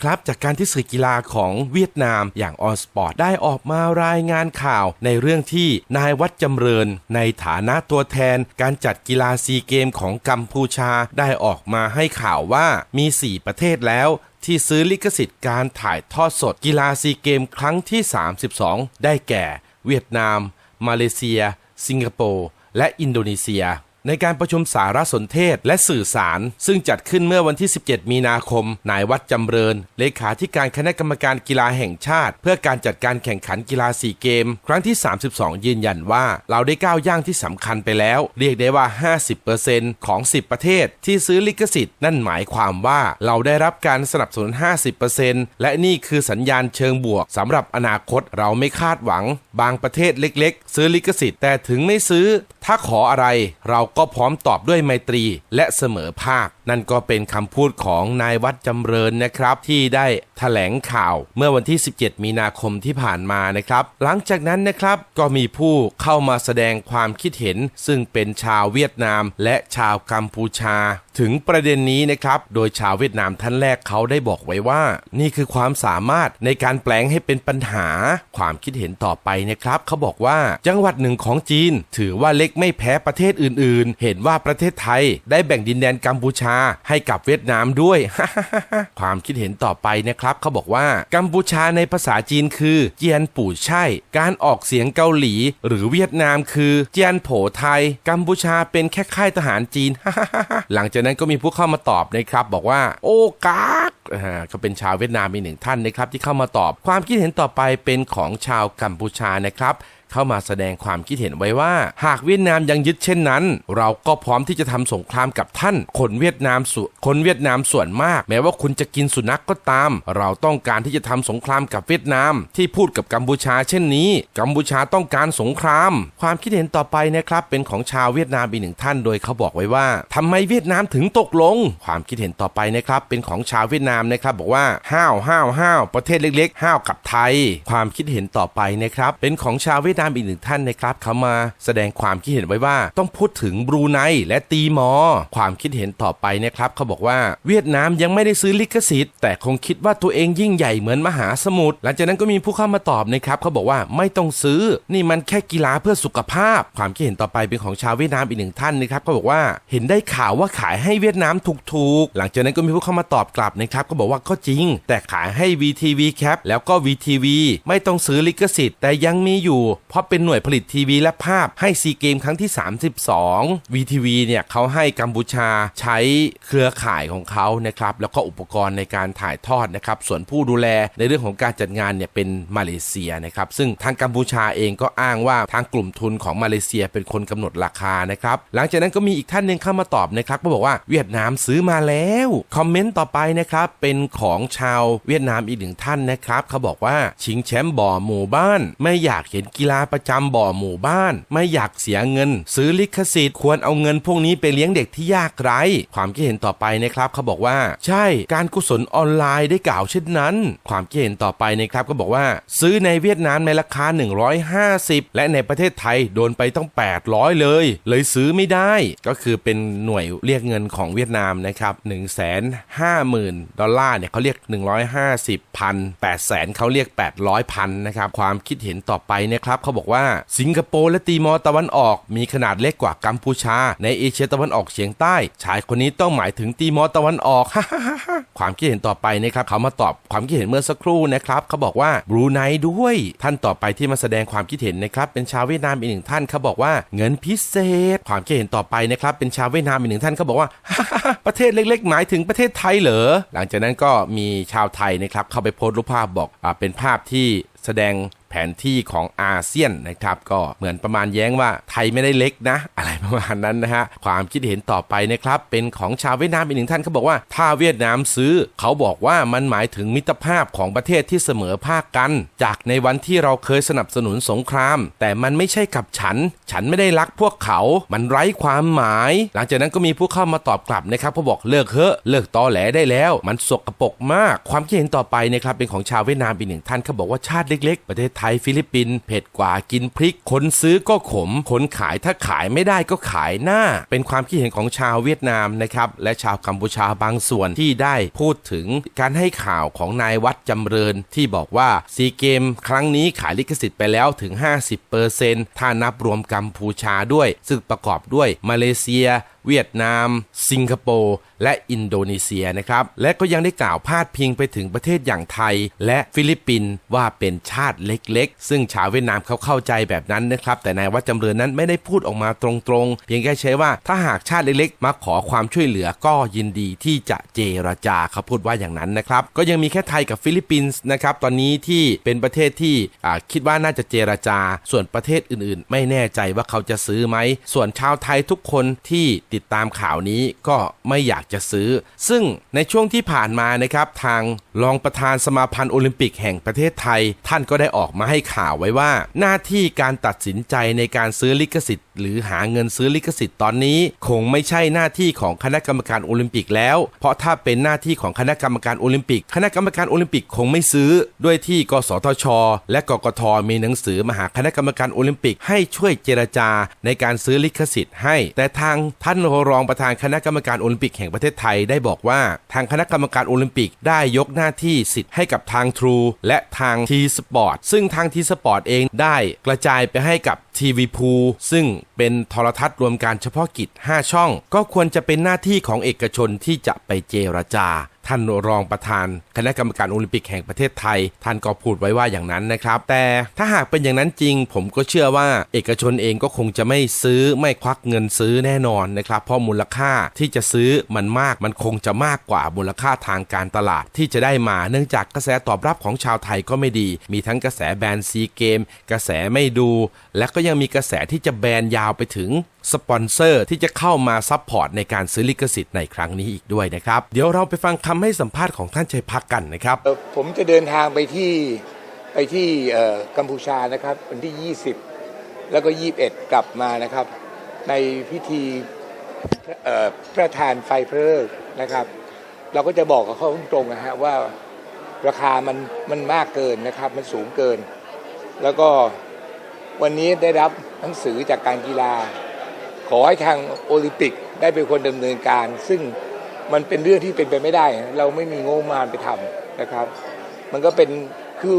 ครับจากการที่สื่อกีฬาของเวียดนามอย่างออนสปอร์ตได้ออกมารายงานข่าวในเรื่องที่นายวัดจำเริญ ในฐานะตัวแทนการจัดกีฬาซีเกมของกัมพูชาได้ออกมาให้ข่าวว่ามี 4 ประเทศแล้วที่ซื้อลิขสิทธิ์การถ่ายทอดสดกีฬาซีเกมครั้งที่ 32 ได้แก่ เวียดนาม มาเลเซีย สิงคโปร์และอินโดนีเซีย ในการประชุมสารสนเทศและสื่อสาร ซึ่งจัดขึ้นเมื่อวันที่ 17 มีนาคม นายวัดจำเริญ เลขาธิการคณะกรรมการกีฬาแห่งชาติ เพื่อการจัดการแข่งขันกีฬาสีเกม ครั้งที่ 32 ยืนยันว่า เราได้ก้าวย่างที่สำคัญไปแล้ว เรียกได้ว่า 50%ของ 10 ประเทศที่ซื้อลิขสิทธิ์นั่นหมายความว่าเราได้รับการสนับสนุน 50%และนี่คือสัญญาณเชิงบวกสำหรับอนาคตเราไม่คาดหวัง บางประเทศเล็ก ๆ ซื้อลิขสิทธิ์แต่ถึงไม่ซื้อ ถ้าขออะไรเราก็พร้อมตอบด้วยไมตรีและเสมอภาค นั่นก็เป็นคำพูดของนายวัดจำเริญนะครับที่ได้แถลงข่าวเมื่อวันที่ 17 มีนาคมที่ผ่านมานะครับ หลังจากนั้นนะครับก็มีผู้เข้ามาแสดงความคิดเห็น ซึ่งเป็นชาวเวียดนามและชาวกัมพูชา ถึงประเด็นนี้นะครับ โดยชาวเวียดนามท่านแรกเขาได้บอกไว้ว่า นี่คือความสามารถในการแปลงให้เป็นปัญหา ความคิดเห็นต่อไปนะครับเขาบอกว่าจังหวัดหนึ่งของจีน ถือว่าเล็กไม่แพ้ประเทศอื่น ๆ เห็นว่าประเทศไทยได้แบ่งดินแดนกัมพูชาให้กับเวียดนามด้วย ความคิดเห็นต่อไปนะครับเขาบอกว่ากัมพูชาในภาษาจีนคือเจียนปู่ใช่ การออกเสียงเกาหลี หรือเวียดนามคือเจียนโผไทย กัมพูชาเป็นแค่ค่ายทหารจีน หลังจากนั้นก็มีผู้เข้ามาตอบนะครับ บอกว่า โอ้กากอ่าก็เป็นชาวเวียดนามมีหนึ่งท่านนะครับที่เข้ามาตอบ ความคิดเห็นต่อไปเป็นของชาวกัมพูชานะครับ เข้ามาแสดงความคิดเห็นไว้ว่า หากเวียดนามยังยึดเช่นนั้น เราก็พร้อมที่จะทำสงครามกับท่าน คนเวียดนามส่วนคนเวียดนามส่วนมาก แม้ว่าคุณจะกินสุนัขกก็ตาม เราต้องการที่จะทำสงครามกับเวียดนาม ที่พูดกับกัมพูชาเช่นนี้ กัมพูชาต้องการสงคราม ความคิดเห็นต่อไปนะครับเป็นของชาวเวียดนามอีกหนึ่งท่านโดยเขาบอกไว้ว่าทำไมเวียดนามถึงตกลง ความคิดเห็นต่อไปนะครับเป็นของชาวเวียดนามนะครับบอกว่าห้าวห้าวห้าวประเทศเล็กๆห้าวกับไทย ความคิดเห็นต่อไปนะครับเป็นของชาวเวียดนามอีกหนึ่งท่านนะครับเขามาแสดงความคิดเห็นไว้ว่า ต้องพูดถึงบรูไนและตีมอ ความคิดเห็นต่อไปนะครับเขาบอกว่าเวียดนามยังไม่ได้ซื้อลิขสิทธิ์แต่คงคิดว่าตัวเองยิ่งใหญ่เหมือนมหาสมุทรหลังจากนั้นก็มีผู้เข้ามาตอบนะครับเขาบอกว่าไม่ต้องซื้อ นี่มันแค่กีฬาเพื่อสุขภาพ ความคิดเห็นต่อไปเป็นของชาวเวียดนามอีกหนึ่งท่านนะครับเขาบอกว่าเห็นได้ข่าวว่าขายให้เวียดนามถูกๆหลังจากนั้นก็มีผู้เข้ามาตอบกลับนะครับก็บอกว่าก็จริง แต่ขายให้ VTV Cap แล้วก็ VTV ไม่ต้องซื้อลิขสิทธิ์แต่ยังมีอยู่ ราะเป็นหน่วยผลิตทีวีและภาพให้ซีเกมครั้งที่ 32 VTV เนี่ยเขาให้กัมพูชาใช้เครือข่ายของเขานะครับแล้วก็อุปกรณ์ในการถ่ายทอดนะครับส่วนผู้ดูแลในเรื่องของการจัดงานเนี่ยเป็นมาเลเซียนะครับซึ่งทางกัมพูชาเองก็อ้างว่าทางกลุ่มทุนของมาเลเซียเป็นคนกำหนดราคานะครับหลังจากนั้นก็มีอีกท่านหนึ่งเข้ามาตอบนะครับก็บอกว่าเวียดนามซื้อมาแล้วคอมเมนต์ต่อไปนะครับเป็นของชาวเวียดนามอีกหนึ่งท่านนะครับเขาบอกว่าชิงแชมป์บ่อหมู่บ้าน ไม่อยากเห็นกีฬาประจำบ่อหมู่บ้าน ไม่อยากเสียเงิน ซื้อลิขสิทธิ์ควรเอาเงินพวกนี้ไปเลี้ยงเด็กที่ยากไร้ ความคิดเห็นต่อไปนะครับเขาบอกว่า ใช่การกุศลออนไลน์ได้กล่าวเช่นนั้น ความคิดเห็นต่อไปนะครับก็บอกว่า ซื้อในเวียดนามในราคา 150 และในประเทศไทยโดนไปต้อง 800 เลย เลยซื้อไม่ได้ก็คือเป็นหน่วยเรียกเงินของเวียดนามนะครับ1 5 0 0 0 0 ดอลลาร์เนี่ยเขาเรียก 150 พัน8แสนเขาเรียก 800 พันนะครับความคิดเห็นต่อไปนะครับเขาบอกว่า สิงคโปร์และตีมอร์ตะวันออก มีขนาดเล็กกว่ากัมพูชา ในเอเชียตะวันออกเฉียงใต้ ชายคนนี้ต้องหมายถึงตีมอร์ตะวันออกความคิดเห็นต่อไปนะครับเขามาตอบความคิดเห็นเมื่อสักครู่นะครับเขาบอกว่าบรูไนด้วย ท่านต่อไปที่มาแสดงความคิดเห็นนะครับเป็นชาวเวียดนามอีกหนึ่งท่านเขาบอกว่าเงินพิเศษ ความคิดเห็นต่อไปนะครับเป็นชาวเวียดนามอีกหนึ่งท่านเขาบอกว่าประเทศเล็ก ๆ หมายถึงประเทศไทยเหรอหลังจากนั้นก็มีชาวไทยนะครับเข้าไปโพสต์รูปภาพบอกอ่าเป็นภาพที่ แสดงแผนที่ของอาเซียนนะครับก็เหมือนประมาณแย้งว่าไทยไม่ได้เล็กนะ อะไรประมาณนั้นนะฮะความคิดเห็นต่อไปนะครับเป็นของชาวเวียดนามอีกหนึ่งท่านเขาบอกว่า ถ้าเวียดนามซื้อ เขาบอกว่ามันหมายถึงมิตรภาพของประเทศที่เสมอภาคกัน จากในวันที่เราเคยสนับสนุนสงคราม แต่มันไม่ใช่กับฉัน ฉันไม่ได้รักพวกเขา มันไร้ความหมาย หลังจากนั้นก็มีผู้เข้ามาตอบกลับนะครับเขาบอกเลิกเถอะเลิกตอแหลได้แล้ว มันสกปรกมาก ความคิดเห็นต่อไปนะครับเป็นของชาวเวียดนามอีกหนึ่งท่านเขาบอกว่าชาติเล็กๆ ประเทศไทยฟิลิปปินส์เผ็ดกว่ากินพริก คนซื้อก็ขม คนขายถ้าขายไม่ได้ก็ขายหน้า เป็นความคิดเห็นของชาวเวียดนามนะครับและชาวกัมพูชาบางส่วนที่ได้พูดถึงการให้ข่าวของนายวัดจำเริญ ที่บอกว่าซีเกมครั้งนี้ขายลิขสิทธิ์ไปแล้วถึง 50%ถ้านับรวมกัมพูชาด้วย ซึ่งประกอบด้วยมาเลเซีย เวียดนาม สิงคโปร์ และอินโดนีเซียนะครับ และก็ยังได้กล่าวพาดพิงไปถึงประเทศอย่างไทย และฟิลิปปินส์ว่าเป็นชาติเล็กๆ ซึ่งชาวเวียดนามเขาเข้าใจแบบนั้นนะครับ แต่นายวัดจำเริญนั้นไม่ได้พูดออกมาตรงๆ เพียงแค่ใช้ว่าถ้าหากชาติเล็กๆ มาขอความช่วยเหลือก็ยินดีที่จะเจรจาเขาพูดว่าอย่างนั้นนะครับ ก็ยังมีแค่ไทยกับฟิลิปปินส์นะครับตอนนี้ที่เป็นประเทศที่คิดว่าน่าจะเจรจา ส่วนประเทศอื่นๆ ไม่แน่ใจว่าเขาจะซื้อไหมส่วนชาวไทยทุกคนที่ติดตามข่าวนี้ก็ไม่อยากจะซื้อ ซึ่งในช่วงที่ผ่านมานะครับทางรองประธานสมาพันธ์โอลิมปิกแห่งประเทศไทย ท่านก็ได้ออกมาให้ข่าวไว้ว่า หน้าที่การตัดสินใจในการซื้อลิขสิทธิ์ หรือหาเงินซื้อลิขสิทธิ์ตอนนี้ คงไม่ใช่หน้าที่ของคณะกรรมการโอลิมปิกแล้ว เพราะถ้าเป็นหน้าที่ของคณะกรรมการโอลิมปิก คณะกรรมการโอลิมปิกคงไม่ซื้อ ด้วยที่กสทช และกกทมีหนังสือมาหาคณะกรรมการโอลิมปิกให้ช่วยเจรจาในการซื้อลิขสิทธิ์ให้ แต่ทางท่านรองประธานคณะกรรมการโอลิมปิกแห่งประเทศไทยได้บอกว่า ทางคณะกรรมการโอลิมปิกได้ยกหน้าที่สิทธิ์ให้กับทาง True และทาง T Sport ซึ่งทาง T Sport เองได้กระจายไปให้กับทีวีพูซึ่ง เป็นโทรทัศน์รวมการเฉพาะกิจ 5 ช่อง ก็ควรจะเป็นหน้าที่ของเอกชนที่จะไปเจรจา ท่านรองประธาน คณะกรรมการโอลิมปิกแห่งประเทศไทย ท่านก็พูดไว้ว่าอย่างนั้นนะครับ แต่ถ้าหากเป็นอย่างนั้นจริง ผมก็เชื่อว่าเอกชนเองก็คงจะไม่ซื้อไม่ควักเงินซื้อแน่นอนนะครับ เพราะมูลค่าที่จะซื้อมันมากมันคงจะมากกว่ามูลค่าทางการตลาดที่จะได้มาเนื่องจากกระแสตอบรับของชาวไทยก็ไม่ดี มีทั้งกระแสแบนซีเกม กระแสไม่ดู และก็ยังมีกระแสที่จะแบนยาวไปถึง สปอนเซอร์ที่จะเข้ามาซัพพอร์ตในการซื้อลิขสิทธิ์ในครั้งนี้อีกด้วยนะครับ เดี๋ยวเราไปฟังคำให้สัมภาษณ์ของท่านชัยพักกันนะครับ ผมจะเดินทางไปที่ไปที่กัมพูชานะครับวันที่ 20 แล้วก็ 21 กลับมานะครับ ในพิธีเอ่อพระทานไฟเพลิงนะครับ เราก็จะบอกกับเขาตรงๆนะฮะว่าราคามันมันมากเกินนะครับ มันสูงเกิน แล้วก็วันนี้ได้รับหนังสือจากการกีฬา ขอให้ทางโอลิมปิกได้เป็นคนดำเนินการ ซึ่งมันเป็นเรื่องที่เป็นไปไม่ได้ เราไม่มีงบมาณไปทำนะครับ มันก็เป็นคือ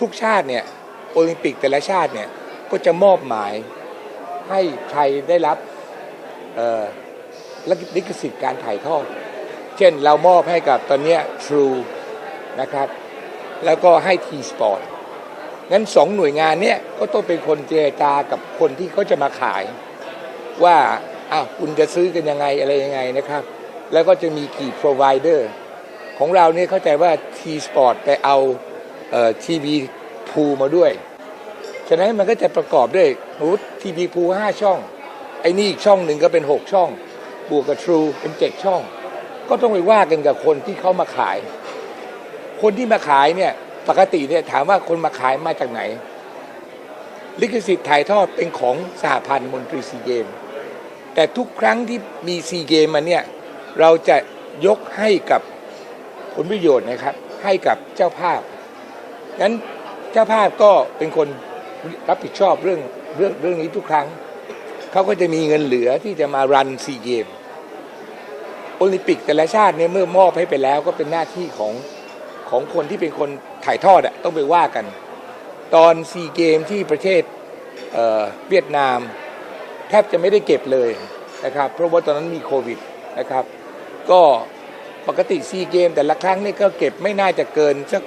ทุกชาติเนี่ยโอลิมปิกแต่ละชาติเนี่ยก็จะมอบหมายให้ใครได้รับลิขสิทธิ์การถ่ายทอด เช่นเรามอบให้กับตอนนี้ True นะครับ แล้วก็ให้ T Sport งั้นสองหน่วยงานเนี้ยก็ต้องเป็นคนเจรจากับคนที่เขาจะมาขาย ว่าอ้าวคุณจะซื้อกันยังไงอะไรยังไงนะครับ แล้วก็จะมีกี่ provider ของเราเนี่ยเข้าใจว่า T Sport ไปเอาเอ่อทีวีพูมาด้วย ฉะนั้นมันก็จะประกอบด้วยรูททีวีพูห้าช่อง ไอ้นี่อีกช่องหนึ่งก็เป็น 6 ช่อง บวกกับ True เป็น 7 ช่อง ก็ต้องไปว่ากันกับคนที่เขามาขาย คนที่มาขายเนี่ยปกติเนี่ยถามว่าคนมาขายมาจากไหน ลิขสิทธิ์ถ่ายทอดเป็นของสหพันธ์มนตรีซีเกม แต่ทุกครั้งที่มีซีเกมมาเนี่ยเราจะยกให้กับผลประโยชน์นะครับ ให้กับเจ้าภาพงั้นเจ้าภาพก็เป็นคนรับผิดชอบเรื่องเรื่องเรื่องนี้ทุกครั้ง เขาก็จะมีเงินเหลือที่จะมารันซีเกมโอลิมปิกแต่ละชาติเนี่ยเมื่อมอบให้ไปแล้วก็เป็นหน้าที่ของของคนที่เป็นคนถ่ายทอดอะต้องไปว่ากัน ตอนซีเกมที่ประเทศเเวียดนาม แทบจะไม่ได้เก็บเลยนะครับ เพราะว่าตอนนั้นมีโควิดนะครับ ก็ปกติซีเกมแต่ละครั้งนี่ก็เก็บไม่น่าจะเกินสัก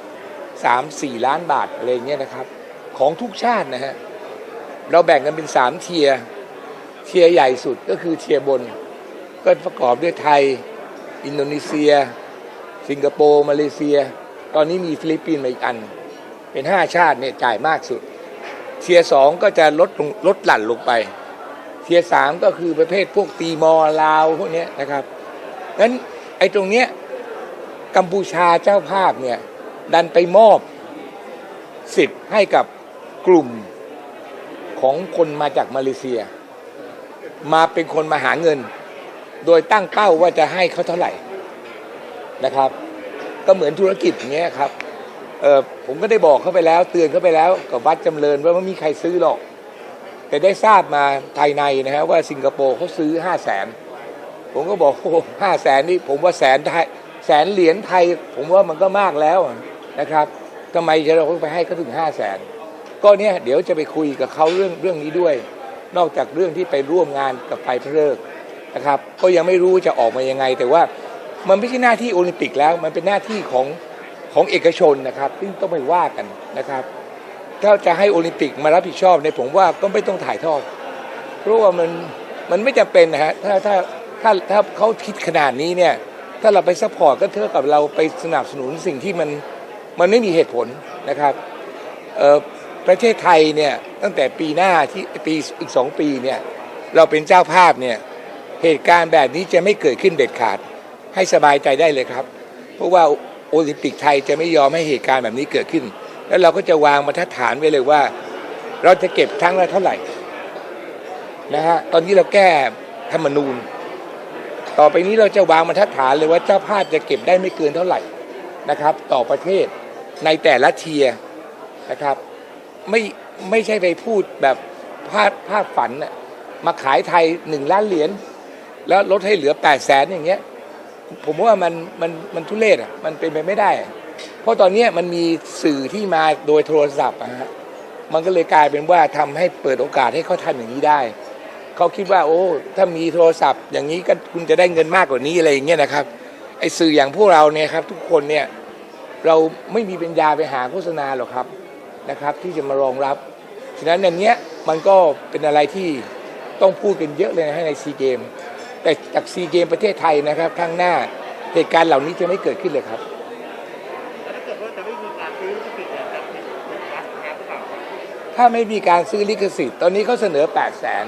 สามสี่ล้านบาทอะไรเงี้ยนะครับ ของทุกชาตินะฮะเราแบ่งกันเป็นสามเทียเทียใหญ่สุดก็คือเทียบน ก็ประกอบด้วยไทย อินโดนีเซีย สิงคโปร์มาเลเซีย ตอนนี้มีฟิลิปปินส์มาอีกอัน เป็นห้าชาติเนี่ยจ่ายมากสุด เทียสองก็จะลดลดหลั่นลงไป เทียสามก็คือประเภทพวกตีมอลาวพวกนี้นะครับงั้นไอ้ตรงเนี้ยกัมพูชาเจ้าภาพเนี่ยดันไปมอบสิทธิ์ให้กับกลุ่มของคนมาจากมาเลเซีย มาเป็นคนมาหาเงิน โดยตั้งเป้าว่าจะให้เขาเท่าไหร่นะครับ ก็เหมือนธุรกิจอย่างเงี้ยครับเออผมก็ได้บอกเขาไปแล้ว เตือนเขาไปแล้วกับวัดจำเริญว่าไม่มีใครซื้อหรอก แต่ได้ทราบมาภายในนะฮะว่าสิงคโปร์เขาซื้อห้าแสนผมก็บอกโอ้ห้าแสนนี่ผมว่าแสนไทยแสนเหรียญไทย ผมว่ามันก็มากแล้วนะครับทำไมจะเราไปให้เขาถึงห้าแสนก็เนี่ยเดี๋ยวจะไปคุยกับเขาเรื่องเรื่องนี้ด้วย นอกจากเรื่องที่ไปร่วมงานกับไฟพระเลิกนะครับ ก็ยังไม่รู้จะออกมายังไง แต่ว่ามันไม่ใช่หน้าที่โอลิมปิกแล้ว มันเป็นหน้าที่ของของเอกชนนะครับ ซึ่งต้องไปว่ากันนะครับ ถ้าจะให้โอลิมปิกมารับผิดชอบเนี่ยผมว่าก็ไม่ต้องถ่ายทอด เพราะว่ามันมันไม่จำเป็นนะฮะถ้าถ้าถ้าถ้าเขาคิดขนาดนี้เนี่ยถ้าเราไปซัพพอร์ตก็เท่ากับเราไปสนับสนุนสิ่งที่มันมันไม่มีเหตุผลนะครับประเทศไทยเนี่ยตั้งแต่ปีหน้าที่ปีอีกสองปีเนี่ยเราเป็นเจ้าภาพเนี่ยเหตุการณ์แบบนี้จะไม่เกิดขึ้นเด็ดขาด ให้สบายใจได้เลยครับ เพราะว่าโอลิมปิกไทยจะไม่ยอมให้เหตุการณ์แบบนี้เกิดขึ้น แล้วเราก็จะวางบรรทัดฐานไว้เลยว่า เราจะเก็บครั้งละเท่าไหร่นะฮะตอนนี้เราแก้ธรรมนูญ ต่อไปนี้เราจะวางบรรทัดฐานเลยว่าเจ้าภาพจะเก็บได้ไม่เกินเท่าไหร่นะครับ ต่อประเทศในแต่ละเทียนะครับ ไม่ไม่ใช่ไปพูดแบบภาพภาพฝันนะมาขายไทยหนึ่งล้านเหรียญแล้วลดให้เหลือแปดแสนอย่างเงี้ย ผมว่ามันมันมันทุเรศอะมันเป็นไปไม่ได้ เพราะตอนนี้มันมีสื่อที่มาโดยโทรศัพท์อะฮะมันก็เลยกลายเป็นว่าทำให้เปิดโอกาสให้เขาทำอย่างนี้ได้ เขาคิดว่า โอ้ ถ้ามีโทรศัพท์ อย่างนี้ก็คุณจะได้เงินมากกว่านี้อะไรอย่างเงี้ยนะครับไอ้สื่ออย่างพวกเราเนี่ยครับ ทุกคนเนี่ยเราไม่มีปัญญาไปหาโฆษณาหรอกครับนะครับ ที่จะมารองรับฉะนั้นอันเนี้ยมันก็เป็นอะไรที่ต้องพูดกันเยอะเลยนะฮะในซีเกมแต่จากซีเกมประเทศไทยนะครับข้างหน้าเหตุการณ์เหล่านี้จะไม่เกิดขึ้นเลยครับ ถ้าไม่มีการซื้อลิขสิทธิ์ ตอนนี้เขาเสนอ 8 0 0แสน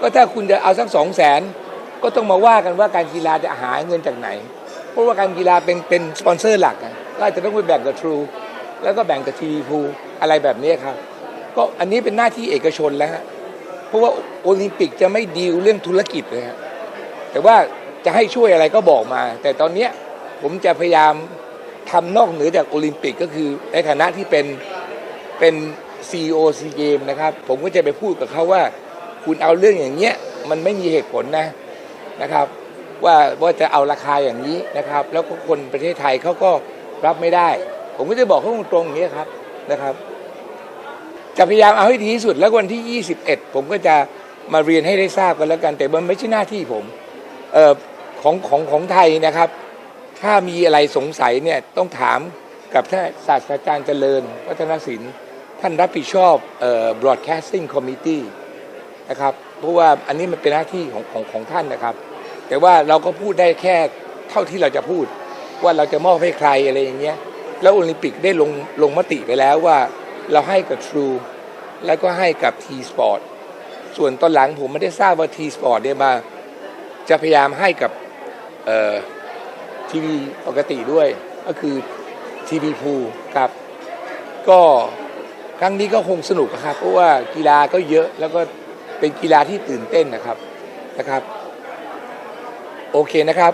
ก็ถ้าคุณจะเอาสัก2 0 0แสนก็ต้องมาว่ากันว่าการกีฬาจะหาเงินจากไหน เพราะว่าการกีฬาเป็นเป็นสปอนเซอร์หลักอะก็อาจจะต้องไปแบ่งกับ True แล้วก็แบ่งกับทีวีพูอะไรแบบนี้ครับ ก็อันนี้เป็นหน้าที่เอกชนแล้วฮะเพราะว่าโอลิมปิกจะไม่ดีลเรื่องธุรกิจเลยฮะแต่ว่าจะให้ช่วยอะไรก็บอกมา แต่ตอนเนี้ยผมจะพยายามทำนอกเหนือจากโอลิมปิกก็คือในฐานะที่เป็นเป็น CEO ซีเกมนะครับ ผมก็จะไปพูดกับเขาว่า คุณเอาเรื่องอย่างเงี้ยมันไม่มีเหตุผลนะนะครับ ว่าว่าจะเอาราคาอย่างนี้นะครับ แล้วก็คนประเทศไทยเขาก็รับไม่ได้ ผมก็จะบอกเขาตรงๆอย่างนี้ยครับนะครับ จะพยายามเอาให้ดีที่สุดแล้ววันที่ 21 ผมก็จะมาเรียนให้ได้ทราบกันแล้วกัน แต่มันไม่ใช่หน้าที่ผมเอ่อของของของไทยนะครับ ถ้ามีอะไรสงสัยเนี่ยต้องถามกับท่านศาสตราจารย์เจริญ วัฒนศิลป์ ท่านรับผิดชอบเอ่อ broadcasting committee นะครับ เพราะว่าอันนี้มันเป็นหน้าที่ของของของท่านนะครับ แต่ว่าเราก็พูดได้แค่เท่าที่เราจะพูด ว่าเราจะมอบให้ใครอะไรอย่างเงี้ย แล้วโอลิมปิกได้ลงลงมติไปแล้วว่าเราให้กับ True แล้วก็ให้กับ T Sport ส่วนตอนหลังผมไม่ได้ทราบว่า T Sport เนี่ยมา จะพยายามให้กับเอ่อทีวีปกติด้วย ก็คือทีวีพูครับ ก็ ครั้งนี้ก็คงสนุกนะครับ เพราะว่ากีฬาก็เยอะแล้วก็เป็นกีฬาที่ตื่นเต้นนะครับนะครับ โอเคนะครับ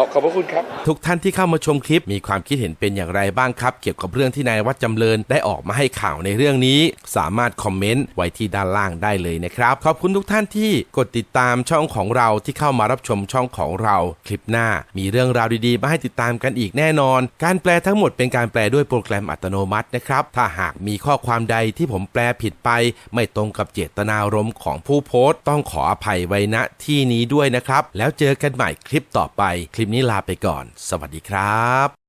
ขอบขอบพระคุณครับ ทุกท่านที่เข้ามาชมคลิปมีความคิดเห็นเป็นอย่างไรบ้างครับ เกี่ยวกับเรื่องที่นายวัดจำเริญได้ออกมาให้ข่าวในเรื่องนี้ สามารถคอมเมนต์ไว้ที่ด้านล่างได้เลยนะครับ ขอบคุณทุกท่านที่กดติดตามช่องของเราที่เข้ามารับชมช่องของเรา คลิปหน้า มีเรื่องราวดีๆมาให้ติดตามกันอีกแน่นอน การแปลทั้งหมดเป็นการแปลด้วยโปรแกรมอัตโนมัตินะครับถ้าหากมีข้อความใดที่ผมแปลผิดไป ไม่ตรงกับเจตนารมณ์ของผู้โพสต์ ต้องขออภัยไว้ณที่นี้ด้วยนะครับแล้วเจอกันใหม่คลิปต่อไปคลิปนี้ลาไปก่อน สวัสดีครับ